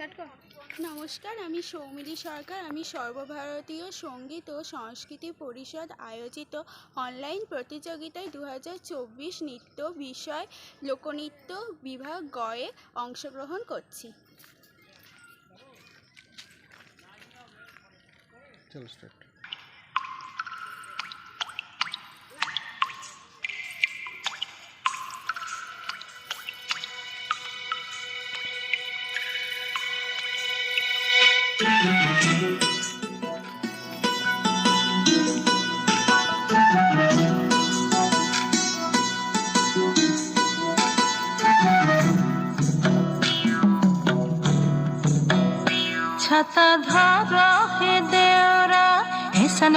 Start কর। নমস্কার আমি সৌমিলি সরকার আমি সর্বভারতীয় সংগীত ও সংস্কৃতি পরিষদ আয়োজিত অনলাইন প্রতিযোগিতায় দু হাজার চব্বিশ নৃত্য বিষয় লোকনৃত্য বিভাগ গয়ে অংশগ্রহণ করছি। চলো স্টার্ট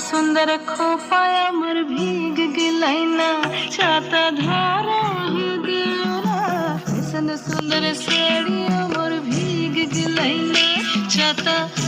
सुंदर खोपाय अमर भीग गिलैना। छाता धारा सुंदर साड़ी अमर भीग गिलैना। छाता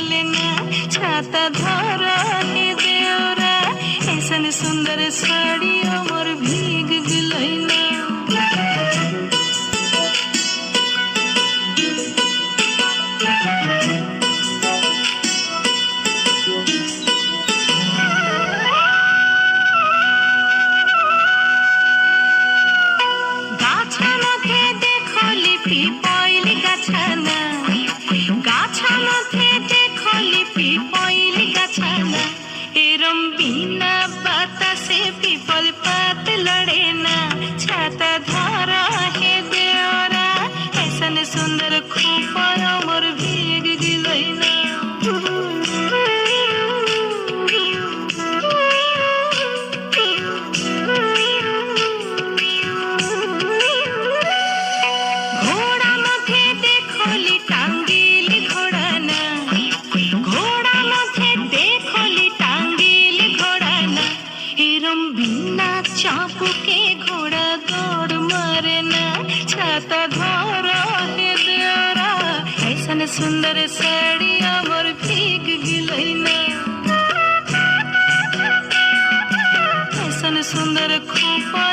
खेलना छाता धर देवरा ऐसा सुंदर साड़ी गम बिना बाता से पीपल पात लड़े ना। छाता धारा है चापुके घोड़ा दौड़ मारेना, छाता धर हे देवरा। ऐसन सुंदर साड़ी अमर भीग ऐसन सुंदर खोपा